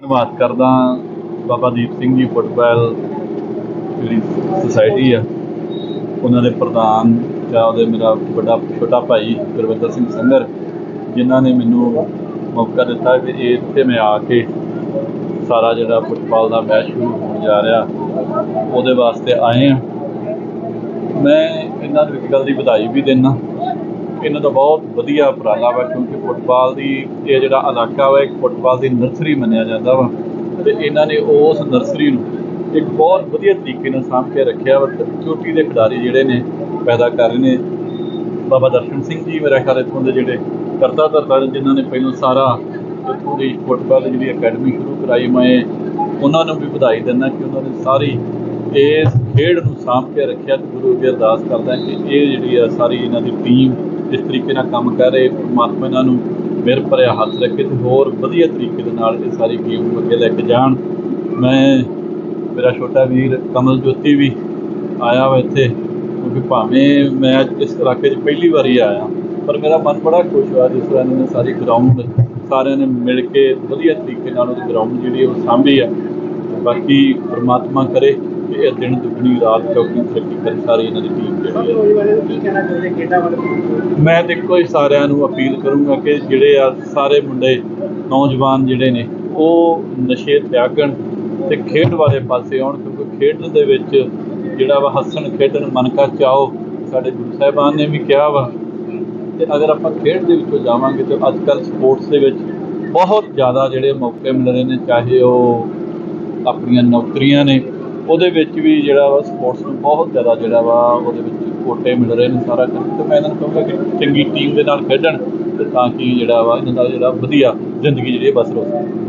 ਧੰਨਵਾਦ ਕਰਦਾ ਬਾਬਾ ਦੀਪ ਸਿੰਘ ਜੀ ਫੁੱਟਬਾਲ ਜਿਹੜੀ ਸੁਸਾਇਟੀ ਆ, ਉਹਨਾਂ ਦੇ ਪ੍ਰਧਾਨ ਜਾਂ ਉਹਦੇ ਮੇਰਾ ਵੱਡਾ ਛੋਟਾ ਭਾਈ ਗੁਰਵਿੰਦਰ ਸਿੰਘ ਸੰਗਰ, ਜਿਨ੍ਹਾਂ ਨੇ ਮੈਨੂੰ ਮੌਕਾ ਦਿੱਤਾ ਕਿ ਇੱਥੇ ਮੈਂ ਆ ਕੇ ਸਾਰਾ ਜਿਹੜਾ ਫੁੱਟਬਾਲ ਦਾ ਮੈਚ ਸ਼ੁਰੂ ਹੋਣ ਜਾ ਰਿਹਾ, ਉਹਦੇ ਵਾਸਤੇ ਆਏ ਆ ਮੈਂ ਇਹਨਾਂ ਨੂੰ ਇੱਕ ਗੱਲ ਦੀ ਵਧਾਈ ਵੀ ਦਿੰਦਾ। ਇਹਨਾਂ ਦਾ ਬਹੁਤ ਵਧੀਆ ਉਪਰਾਲਾ ਵਾ, ਕਿਉਂਕਿ ਫੁੱਟਬਾਲ ਦੀ ਇਹ ਜਿਹੜਾ ਇਲਾਕਾ ਵਾ, ਇੱਕ ਫੁੱਟਬਾਲ ਦੀ ਨਰਸਰੀ ਮੰਨਿਆ ਜਾਂਦਾ ਵਾ। ਤੇ ਇਹਨਾਂ ਨੇ ਉਸ ਨਰਸਰੀ ਨੂੰ ਇੱਕ ਬਹੁਤ ਵਧੀਆ ਤਰੀਕੇ ਨਾਲ ਸਾਂਭ ਕੇ ਰੱਖਿਆ ਵਾ ਚੋਟੀ ਦੇ ਖਿਡਾਰੀ ਜਿਹੜੇ ਨੇ ਪੈਦਾ ਕਰ ਰਹੇ ਨੇ। ਬਾਬਾ ਦਰਸ਼ਨ ਸਿੰਘ ਜੀ ਮੇਰੇ ਖਿਆਲ ਇੱਥੋਂ ਦੇ ਜਿਹੜੇ ਕਰਤਾ ਧਰਤਾ ਨੇ, ਜਿਨ੍ਹਾਂ ਨੇ ਪਹਿਲਾਂ ਸਾਰਾ ਇੱਥੋਂ ਦੀ ਫੁੱਟਬਾਲ ਜਿਹੜੀ ਅਕੈਡਮੀ ਸ਼ੁਰੂ ਕਰਾਈ, ਮੈਂ ਉਹਨਾਂ ਨੂੰ ਵੀ ਵਧਾਈ ਦਿੰਦਾ ਕਿ ਉਹਨਾਂ ਨੇ ਸਾਰੀ ਇਸ ਖੇਡ ਨੂੰ ਸਾਂਭ ਕੇ ਰੱਖਿਆ ਤੇ ਗੁਰੂ ਅੱਗੇ ਅਰਦਾਸ ਕਰਦਾ ਕਿ ਇਹ ਜਿਹੜੀ ਆ ਸਾਰੀ ਇਹਨਾਂ ਦੀ ਟੀਮ ਜਿਸ ਤਰੀਕੇ ਨਾਲ ਕੰਮ ਕਰ ਰਹੇ, ਪਰਮਾਤਮਾ ਇਹਨਾਂ ਨੂੰ ਮਿਹਰ ਭਰਿਆ ਹੱਥ ਰੱਖੇ ਤੇ ਹੋਰ ਵਧੀਆ ਤਰੀਕੇ ਦੇ ਨਾਲ ਇਹ ਸਾਰੀ ਗੇਮ ਨੂੰ ਅੱਗੇ ਲੈ ਕੇ ਜਾਣ। ਮੈਂ, ਮੇਰਾ ਛੋਟਾ ਵੀਰ ਕਮਲ ਜੋਤੀ ਵੀ ਆਇਆ ਵਾ ਇੱਥੇ ਕਿਉਂਕਿ ਭਾਵੇਂ ਮੈਂ ਇਸ ਇਲਾਕੇ 'ਚ ਪਹਿਲੀ ਵਾਰੀ ਆਇਆ, ਪਰ ਮੇਰਾ ਮਨ ਬੜਾ ਖੁਸ਼ ਹੋਇਆ ਜਿਸ ਤਰ੍ਹਾਂ ਇਹਨਾਂ ਨੇ ਸਾਰੀ ਗਰਾਊਂਡ ਸਾਰਿਆਂ ਨੇ ਮਿਲ ਕੇ ਵਧੀਆ ਤਰੀਕੇ ਨਾਲ ਉਹ ਗਰਾਊਂਡ ਜਿਹੜੀ ਉਹ ਸਾਂਭੀ ਆ। ਬਾਕੀ ਪਰਮਾਤਮਾ ਕਰੇ। ਇਹ ਦਿਨ ਦੁੱਗਣੀ, ਰਾਤ ਚੌਕੀ ਤਰੱਕੀ ਕਰਨ ਸਾਰੀ ਇਹਨਾਂ ਦੀ ਟੀਮ ਜਿਹੜੀ ਹੈ। ਮੈਂ ਦੇਖੋ ਇੱਕੋ ਹੀ ਸਾਰਿਆਂ ਨੂੰ ਅਪੀਲ ਕਰੂੰਗਾ ਕਿ ਜਿਹੜੇ ਆ ਸਾਰੇ ਮੁੰਡੇ ਨੌਜਵਾਨ ਜਿਹੜੇ ਨੇ, ਉਹ ਨਸ਼ੇ ਤਿਆਗਣ ਤੇ ਖੇਡ ਵਾਲੇ ਪਾਸੇ ਆਉਣ, ਕਿਉਂਕਿ ਖੇਡ ਦੇ ਵਿੱਚ ਜਿਹੜਾ ਵਾ ਹੱਸਣ, ਖੇਡਣ, ਮਨ ਕਾ ਚਾਓ, ਸਾਡੇ ਗੁਰੂ ਸਾਹਿਬਾਨ ਨੇ ਵੀ ਕਿਹਾ ਵਾ ਤੇ ਅਗਰ ਆਪਾਂ ਖੇਡ ਦੇ ਵਿੱਚੋਂ ਜਾਵਾਂਗੇ ਤੇ ਅੱਜ ਕੱਲ੍ਹ ਸਪੋਰਟਸ ਦੇ ਵਿੱਚ ਬਹੁਤ ਜ਼ਿਆਦਾ ਜਿਹੜੇ ਮੌਕੇ ਮਿਲ ਰਹੇ ਨੇ, ਚਾਹੇ ਉਹ ਆਪਣੀਆਂ ਨੌਕਰੀਆਂ ਨੇ ਉਹਦੇ ਵਿੱਚ ਵੀ ਜਿਹੜਾ ਵਾ ਸਪੋਰਟਸ ਨੂੰ ਬਹੁਤ ਜ਼ਿਆਦਾ ਜਿਹੜਾ ਵਾ ਉਹਦੇ ਵਿੱਚ ਕੋਟੇ ਮਿਲ ਰਹੇ ਨੇ ਸਾਰਾ ਕੁਝ ਤੇ ਮੈਂ ਇਹਨਾਂ ਨੂੰ ਕਹੂੰਗਾ ਕਿ ਚੰਗੀ ਟੀਮ ਦੇ ਨਾਲ ਖੇਡਣ ਤੇ ਤਾਂ ਕਿ ਜਿਹੜਾ ਵਾ ਇਹਨਾਂ ਦਾ ਜਿਹੜਾ ਵਧੀਆ ਜ਼ਿੰਦਗੀ ਜਿਹੜੀ ਹੈ ਬਸਰ ਹੋ ਸਕੇ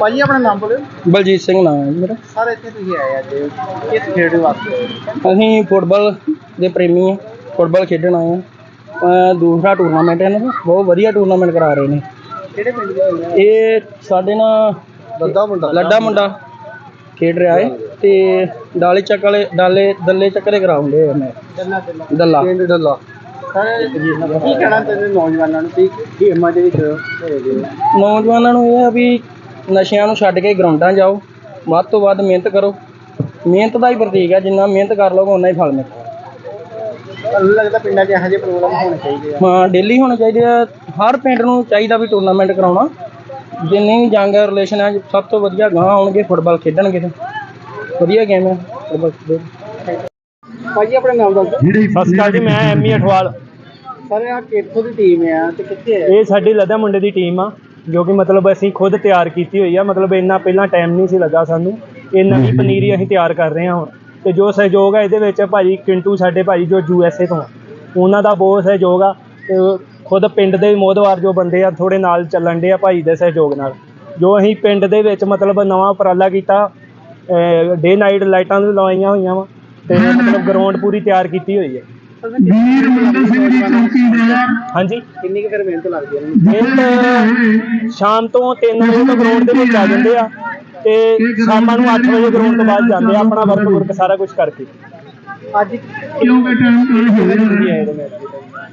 ਭਾਜੀ ਆਪਣਾ ਨਾਮ ਬੋਲਿਓ। ਬਲਜੀਤ ਸਿੰਘ ਨਾਮ ਹੈ ਜੀ ਮੇਰਾ। ਸਰ ਇੱਥੇ ਤੁਸੀਂ ਆਏ ਅੱਜ। ਕਿਸ ਖੇਡ ਵਾਸਤੇ? ਅਸੀਂ ਫੁੱਟਬਾਲ ਦੇ ਪ੍ਰੇਮੀ ਹਾਂ ਫੁੱਟਬਾਲ ਖੇਡਣ ਆਏ ਹਾਂ ਦੂਸਰਾ ਟੂਰਨਾਮੈਂਟ ਹੈ ਇਹਨਾਂ ਦਾ। ਬਹੁਤ ਵਧੀਆ ਟੂਰਨਾਮੈਂਟ ਕਰਾ ਰਹੇ ਨੇ। ਕਿਹੜੇ ਪਿੰਡ ਦੇ ਇਹ ਸਾਡੇ ਨਾਲ ਲੱਦਾ ਮੁੰਡਾ। ਲੱਡਾ ਮੁੰਡਾ। ਖੇਡ ਰਿਹਾ ਹੈ ਤੇ ਡਾਲੇ ਚੱਕ ਵਾਲੇ ਡਾਲੇ ਦੱਲੇ ਚੱਕਰੇ ਮੈਂ ਚੱਲਣਾ ਚੱਲਣਾ ਦੱਲਾ ਪਿੰਡ ਡੱਲਾ। ਸਰ ਕੀ ਕਹਿਣਾ ਚਾਹੁੰਦੇ ਨੌਜਵਾਨਾਂ ਨੂੰ? ਕਿ ਗੇਮਾਂ ਦੇ ਵਿੱਚ ਨੌਜਵਾਨਾਂ ਨੂੰ ਇਹ ਆ ਵੀ ਨਸ਼ਿਆਂ ਨੂੰ ਛੱਡ ਕੇ ਗਰਾਊਂਡਾਂ ਜਾਓ ਵੱਧ ਤੋਂ ਵੱਧ ਮਿਹਨਤ ਕਰੋ। ਮਿਹਨਤ ਦਾ ਹੀ ਪ੍ਰਤੀਕ ਹੈ ਜਿੰਨਾ ਮਿਹਨਤ ਕਰ ਲਓਗੇ ਉਨਾ ਹੀ ਫਲ ਮਿਲੇਗਾ ਤੁਹਾਨੂੰ ਲੱਗਦਾ ਪਿੰਡਾਂ 'ਚ ਇਹੋ ਜਿਹੇ ਪ੍ਰੋਗਰਾਮ ਹੋਣੇ ਚਾਹੀਦੇ ਆ? ਹਾਂ ਡੇਲੀ ਹੋਣੇ ਚਾਹੀਦੇ ਆ। ਹਰ ਪਿੰਡ ਨੂੰ ਚਾਹੀਦਾ ਵੀ ਟੂਰਨਾਮੈਂਟ ਕਰਾਉਣਾ। ਜਿੰਨੀ ਵੀ ਜੰਗ ਰਿਲੇਸ਼ਨ ਹੈ ਸਭ ਤੋਂ ਵਧੀਆ ਗਾਂ ਆਉਣਗੇ ਫੁੱਟਬਾਲ ਖੇਡਣਗੇ ਤੇ। ਵਧੀਆ ਗੇਮ ਹੈ ਫੁੱਟਬਾਲ ਖੇਡੋ ਭਾਜੀ ਆਪਣਾ ਨਾਮ ਦੱਸੋ ਸਤਿ ਸ਼੍ਰੀ ਅਕਾਲ ਜੀ ਮੈਂ ਐਮੀ ਅਠਵਾਲ। ਸਰ ਇਹ ਕਿੱਥੋਂ ਦੀ ਟੀਮ ਆ ਤੇ ਕਿੱਥੇ ਹੈ ਇਹ ਸਾਡੀ ਲਦਾ ਮੁੰਡੇ ਦੀ ਟੀਮ ਆ ਜੋ ਕਿ ਮਤਲਬ ਅਸੀਂ ਖੁਦ ਤਿਆਰ ਕੀਤੀ ਹੋਈ ਆ। ਮਤਲਬ ਇੰਨਾ ਪਹਿਲਾਂ ਟਾਈਮ ਨਹੀਂ ਸੀ ਲੱਗਾ ਸਾਨੂੰ। ਇਹ ਨਵੀਂ ਪਨੀਰੀ ਅਸੀਂ ਤਿਆਰ ਕਰ ਰਹੇ ਹਾਂ ਹੁਣ। ਤੇ ਜੋ ਸਹਿਯੋਗ ਹੈ ਇਹਦੇ ਵਿੱਚ ਭਾਜੀ ਕਿੰਟੂ ਸਾਡੇ ਭਾਜੀ ਜੋ ਯੂ ਐਸ ਏ ਤੋਂ ਆ। ਉਹਨਾਂ ਦਾ ਬਹੁਤ ਸਹਿਯੋਗ ਆ। ਤੇ ਖੁਦ ਪਿੰਡ ਦੇ ਮੋਦਵਾਰ ਜੋ ਬੰਦੇ ਆ ਥੋੜੇ ਨਾਲ ਚੱਲਣ ਦੇ ਆ ਭਾਈ ਦੇ ਸਹਿਯੋਗ ਨਾਲ। ਜੋ ਅਸੀਂ ਪਿੰਡ ਦੇ ਵਿੱਚ ਮਤਲਬ ਨਵਾਂ ਉਪਰਾਲਾ ਕੀਤਾ ਡੇ ਨਾਈਟ ਲਾਈਟਾਂ ਵੀ ਲਵਾਈਆਂ ਹੋਈਆਂ ਵਾ ਤੇ ਮਤਲਬ ਗਰਾਊਂਡ ਪੂਰੀ ਤਿਆਰ ਕੀਤੀ ਹੋਈ ਹੈ। ਹਾਂਜੀ। ਕਿੰਨੀ ਕੁ ਫਿਰ ਮਿਹਨਤ ਲੱਗਦੀ ਹੈ? ਇਹਨਾਂ ਨੂੰ ਮਿਹਨਤ ਸ਼ਾਮ ਤੋਂ 3 ਵਜੇ ਤੋਂ ਗਰਾਊਂਡ ਦੇ ਵਿੱਚ ਆ ਜਾਂਦੇ ਆ ਤੇ ਸ਼ਾਮਾਂ ਨੂੰ 8 ਵਜੇ ਗਰਾਊਂਡ ਤੋਂ ਬਾਅਦ ਜਾਂਦੇ ਆ ਆਪਣਾ ਵਰਕ ਵਰਕ ਸਾਰਾ ਕੁਝ ਕਰਕੇ। ਅੱਜ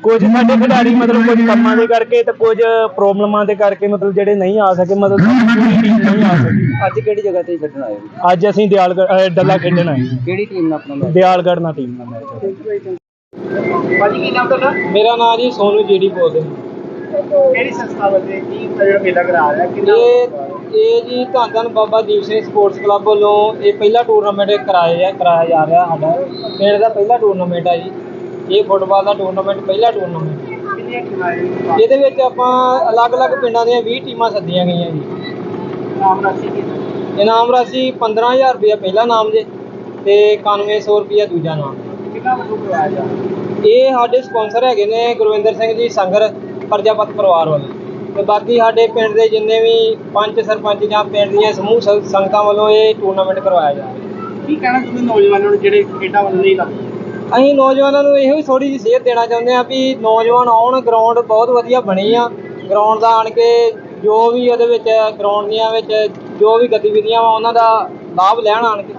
ਕੁਝ ਸਾਡੇ ਖਿਡਾਰੀ ਮਤਲਬ ਕੁਝ ਕੰਮਾਂ ਦੇ ਕਰਕੇ ਤੇ ਕੁਝ ਪ੍ਰੋਬਲਮਾਂ ਦੇ ਕਰਕੇ ਮਤਲਬ ਜਿਹੜੇ ਨਹੀਂ ਆ ਸਕੇ ਮਤਲਬ ਸਾਡੀ ਪੂਰੀ ਟੀਮ ਨਹੀਂ ਆ ਸਕੀ। ਅੱਜ ਕਿਹੜੀ ਜਗ੍ਹਾ ਤੇ ਖੇਡਣ ਆਏ ਹੋ ਅੱਜ ਅਸੀਂ ਦਿਆਲਗੜ੍ਹ ਅਹ ਡੱਲਾ ਖੇਡਣ ਆਏ। ਕਿਹੜੀ ਟੀਮ ਨਾਲ ਆਪਣਾ ਮੈਚ? ਦਿਆਲਗੜ੍ਹ ਨਾਲ ਟੀਮ ਨਾਲ। ਮੈਚ ਭਾਜੀ ਕੀ ਨਾਮ ਤੁਹਾਡਾ? ਮੇਰਾ ਨਾਮ ਜੀ ਸੋਨੂ ਜੀਡੀ ਬੋਲਦੇ ਕਿਹੜੀ ਸੰਸਥਾ ਵੱਲੋਂ ਕੀ ਜਿਹੜਾ ਮੇਲਾ ਕਰਾ ਰਿਹਾ ਕਿੰਨਾ ਇਹ ਇਹ ਜੀ ਧੰਨ ਧੰਨ ਬਾਬਾ ਦੀਪ ਸਿੰਘ ਸਪੋਰਟਸ ਕਲੱਬ ਵੱਲੋਂ ਇਹ ਪਹਿਲਾ ਟੂਰਨਾਮੈਂਟ ਕਰਾਇਆ ਕਰਾਇਆ ਜਾ ਰਿਹਾ ਸਾਡਾ। ਪਿੰਡ ਦਾ ਪਹਿਲਾ ਟੂਰਨਾਮੈਂਟ ਆ ਜੀ। ਇਹ ਫੁੱਟਬਾਲ ਦਾ ਟੂਰਨਾਮੈਂਟ ਪਹਿਲਾ ਟੂਰਨਾਮੈਂਟ ਇਹਦੇ ਵਿੱਚ ਆਪਾਂ ਅਲੱਗ-ਅਲੱਗ ਪਿੰਡਾਂ ਦੀਆਂ 20 ਟੀਮਾਂ ਸੱਦੀਆਂ ਗਈਆਂ ਜੀ। ਨਾਮ ਰਾਸ਼ੀ ਇਨਾਮ ਰਾਸ਼ੀ 15000 ਰੁਪਇਆ ਪਹਿਲਾ ਨਾਮ ਜੇ ਤੇ 9100 ਰੁਪਇਆ ਦੂਜਾ ਨਾਮ। ਕਿੰਨਾ ਵੱਲੋਂ ਕਰਵਾਇਆ ਜਾ ਰਿਹਾ ਇਹ ਸਾਡੇ ਸਪਾਂਸਰ ਹੈਗੇ ਨੇ ਗੁਰਵਿੰਦਰ ਸਿੰਘ ਜੀ ਸੰਗਰ ਪ੍ਰਜਾਪਤ ਪਰਿਵਾਰ ਵੱਲੋਂ। ਤੇ ਬਾਕੀ ਸਾਡੇ ਪਿੰਡ ਦੇ ਜਿੰਨੇ ਵੀ ਪੰਚ ਸਰਪੰਚ ਜਾਂ ਪਿੰਡ ਦੀਆਂ ਸਮੂਹ ਸੰਗਤਾਂ ਵੱਲੋਂ ਇਹ ਟੂਰਨਾਮੈਂਟ ਕਰਵਾਇਆ ਜਾ ਰਿਹਾ। ਕੀ ਕਹਿਣਾ ਚਾਹੁੰਦੇ ਨੌਜਵਾਨਾਂ ਨੂੰ ਜਿਹੜੇ ਖੇਡਾਂ ਵੱਲ ਨਹੀਂ ਲੱਗਦੇ ਅਸੀਂ ਨੌਜਵਾਨਾਂ ਨੂੰ ਇਹੋ ਹੀ ਥੋੜੀ ਜਿਹੀ ਸੇਧ ਦੇਣਾ ਚਾਹੁੰਦੇ ਹਾਂ ਵੀ ਨੌਜਵਾਨ ਆਉਣ ਗਰਾਊਂਡ ਬਹੁਤ ਵਧੀਆ ਬਣੀ ਆ। ਗਰਾਊਂਡ ਦਾ ਆਣ ਕੇ ਜੋ ਵੀ ਉਹਦੇ ਵਿੱਚ ਗਰਾਊਂਡ ਦੀਆਂ ਵਿੱਚ ਜੋ ਵੀ ਗਤੀਵਿਧੀਆਂ ਵਾ, ਉਹਨਾਂ ਦਾ ਲਾਭ ਲੈਣ ਆਣ ਕੇ।